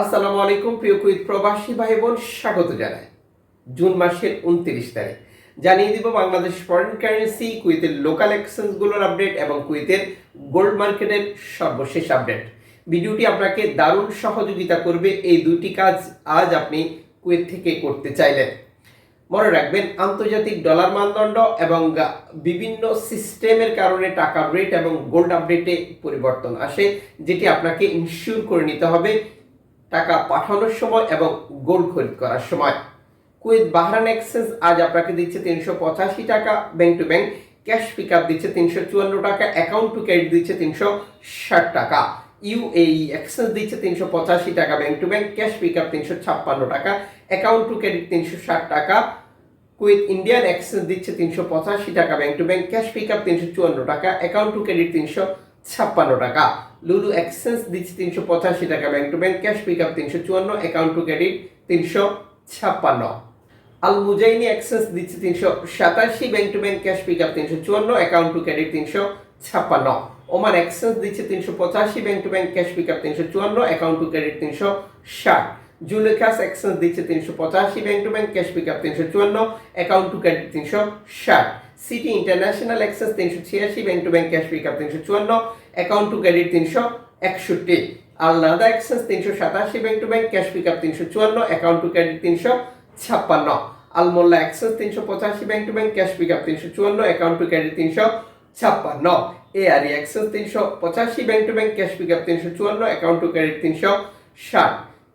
আসসালামু আলাইকুম, প্রিয় কুইত প্রবাসী ভাই বোন স্বাগত জানাই। জুন মাসের উনত্রিশ তারিখ। জানিয়ে দিব বাংলাদেশ ফরেন কারেন্সি কুইতের লোকাল এক্সচেঞ্জগুলোর আপডেট এবং কুইতের গোল্ড মার্কেটের সর্বশেষ আপডেট ভিডিওটি আপনাকে দারুণ সহযোগিতা করবে এই দুটি কাজ আজ আপনি কুয়েত থেকে করতে চাইলেন মনে রাখবেন, আন্তর্জাতিক ডলার মানদণ্ড এবং বিভিন্ন সিস্টেমের কারণে টাকার রেট এবং গোল্ড আপডেটে পরিবর্তন আসে, যেটি আপনাকে ইনশিওর করে নিতে হবে টাকা পাঠানোর সময় এবং গোল্ড খরিদ করার সময়। কুয়েত বাহরান এক্সচেঞ্জ আজ আপনাকে দিচ্ছে তিনশো পঁচাশি টাকা, bank to bank cash pick up দিচ্ছে তিনশো চুয়ান্ন টাকা, অ্যাকাউন্ট টু ক্রেডিট দিচ্ছে তিনশো ষাট টাকা। ইউএই এক্সচেঞ্জ দিচ্ছে তিনশো পঁচাশি টাকা, bank to bank cash pick up তিনশো ছাপ্পান্ন টাকা, অ্যাকাউন্ট টু ক্রেডিট তিনশো ষাট টাকা। কুইথ ইন্ডিয়ান এক্সচেঞ্জ দিচ্ছে তিনশো পঁচাশি টাকা, bank to bank cash pick up তিনশো চুয়ান্ন টাকা, অ্যাকাউন্ট টু ক্রেডিট তিনশো ছাপ্পান্ন টাকা। লুলু এক্সচেঞ্জ দিচ্ছে তিনশো পঁচাশি টাকা bank to bank cash pick up তিনশো চুয়ান্ন অ্যাকাউন্ট টু ক্রেডিট তিনশো ছাপ্পান্ন। আল মুজাইনি এক্সচেঞ্জ দিচ্ছে তিনশো সাতাশি bank to bank cash pick up তিনশো চুয়ান্ন অ্যাকাউন্ট টু ক্রেডিট তিনশো ছাপ্পান্ন। ওমান এক্সচেঞ্জ দিচ্ছে তিনশো পঁচাশি bank to bank cash pick up তিনশো চুয়ান্ন অ্যাকাউন্ট টু ক্রেডিট তিনশো ষাট। জুলেখাস এক্সচেঞ্জ দিচ্ছে তিনশো পঁচাশি bank to bank cash pick up তিনশো চুয়ান্ন অ্যাকাউন্ট টু ক্রেডিট তিনশো ষাট। সিটি ইন্টারন্যাশনাল এক্সচেঞ্জ তিনশো ছিয়াশি bank to bank cash pick up তিনশো চুয়ান্ন অ্যাকাউন্ট টু ক্রেডিট তিনশো একষট্টি। আলনাদা এক্সচেঞ্জ তিনশো সাতাশি bank to bank cash pick up তিনশো চুয়ান্ন অ্যাকাউন্ট টু ক্রেডিট তিনশো ছাপ্পান্ন। আলমোল্লা এক্সচেঞ্জ তিনশো পঁচাশি bank to bank cash pick up তিনশো চুয়ান্ন অ্যাকাউন্ট টু ক্রেডিট তিনশো ছাপ্পান্ন। এআরই এক্সচেঞ্জ তিনশো পঁচাশি bank to bank cash pick up তিনশো চুয়ান্ন অ্যাকাউন্ট টু ক্রেডিট তিনশো ষাট।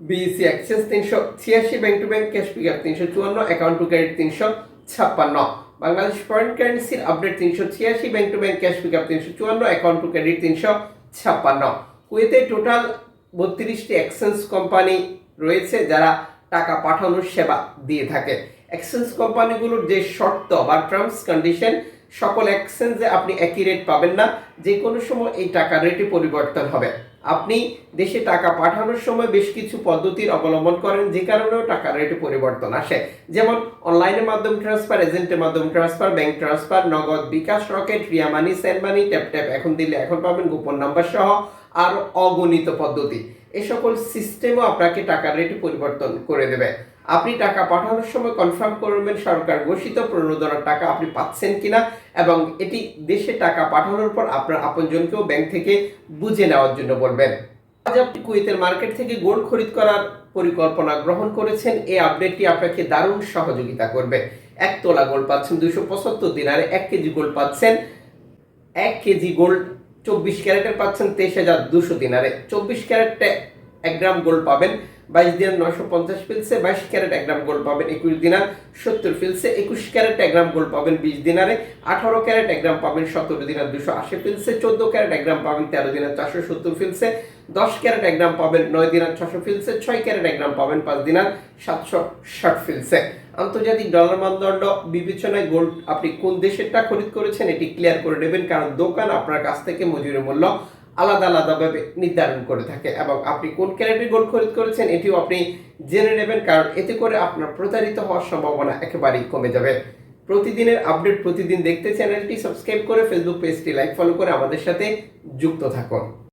বিএসসি এক্সচেঞ্জ তিনশো ছিয়াশি bank to bank cash pick up তিনশো চুয়ান্ন অ্যাকাউন্ট টু ক্রেডিট তিনশো ছাপ্পান্ন। বাংলাদেশ ফরেন কারেন্সির আপডেট তিনশো ছিয়াশি bank to bank cash pick up তিনশো চুয়ান্ন অ্যাকাউন্ট টু ক্রেডিট তিনশো ছাপ্পান্ন। কুয়েতে টোটাল বত্রিশটি এক্সচেঞ্জ কোম্পানি রয়েছে যারা টাকা পাঠানোর সেবা দিয়ে থাকে। এক্সচেঞ্জ কোম্পানিগুলোর যে শর্ত বা টার্মস কন্ডিশন সকল এক্সচেঞ্জে আপনি একই রেট পাবেন না। যে কোনো সময় এই টাকার রেটে পরিবর্তন হবে। আপনি দেশে টাকা পাঠানোর সময় বেশ কিছু পদ্ধতির অবলম্বন করেন, যে কারণেও টাকার রেটে পরিবর্তন আসে। যেমন অনলাইনের মাধ্যমে ট্রান্সফার এজেন্টের মাধ্যমে transfer bank transfer Nagad bKash Rocket Ria money send money tap tap এখন দিলে এখন পাবেন গোপন নাম্বার সহ আর অগণিত পদ্ধতি। এ সকল সিস্টেমও আপনাকে টাকার রেটে পরিবর্তন করে দেবে। আপনি টাকা পাঠানোর সময় কনফার্ম করবেন সরকার ঘোষিত প্রণোদনার টাকা আপনি পাচ্ছেন কিনা এবং এটি দেশে টাকা পাঠানোর পর আপনার আপনজনকেও ব্যাংক থেকে বুঝে নেওয়ার জন্য বলবেন। আজ আপনি কুয়েতের মার্কেট থেকে গোল্ড খরিদ করার পরিকল্পনা গ্রহণ করেছেন এই আপডেটটি আপনাকে দারুণ সহযোগিতা করবে। এক তোলা গোল্ড পাচ্ছেন দুশো পঁচাত্তর দিনারে, এক কেজি গোল্ড পাচ্ছেন, এক কেজি গোল্ড চব্বিশ ক্যারেটের পাচ্ছেন তেইশ হাজার দুশো দিনারে। চব্বিশ ক্যারেটে এক গ্রাম গোল্ড পাবেন। বাইশ দিনার নশো পঞ্চাশ ফিলসে বাইশ ক্যারেট এক গ্রাম গোল্ড পাবেন। একুশ দিনার সত্তর ফিলসে একুশ ক্যারেট এক গ্রাম গোল্ড পাবেন। বিশ দিনারে আঠারো ক্যারেট এক গ্রাম পাবেন। সতেরো দিনার দুশো আশি ফিলসে চোদ্দ ক্যারেট এক গ্রাম পাবেন। তেরো দিনার চারশো সত্তর ফিলসে দশ ক্যারেট এক গ্রাম পাবেন। নয় দিনার ছশো ফিলসে ছয় ক্যারেট এক গ্রাম পাবেন। পাঁচ দিনার সাতশো ষাট ফিলসে। আন্তর্জাতিক ডলার মানদণ্ড বিবেচনায় গোল্ড আপনি কোন দেশেরটা খরিদ করেছেন, এটি ক্লিয়ার করে নেবেন। কারণ দোকান আপনার কাছ থেকে মজুরি মূল্য আলাদা আলাদাভাবে নির্ধারণ করে থাকে এবং আপনি কোন ক্যারেটের গোল্ড খরিদ করেছেন এটিও আপনি জেনে নেবেন, কারণ এতে করে আপনার প্রতারিত হওয়ার সম্ভাবনা একেবারেই কমে যাবে। প্রতিদিনের আপডেট প্রতিদিন দেখতে চ্যানেলটি সাবস্ক্রাইব করে ফেসবুক পেজটি লাইক ফলো করে আমাদের সাথে যুক্ত থাকুন।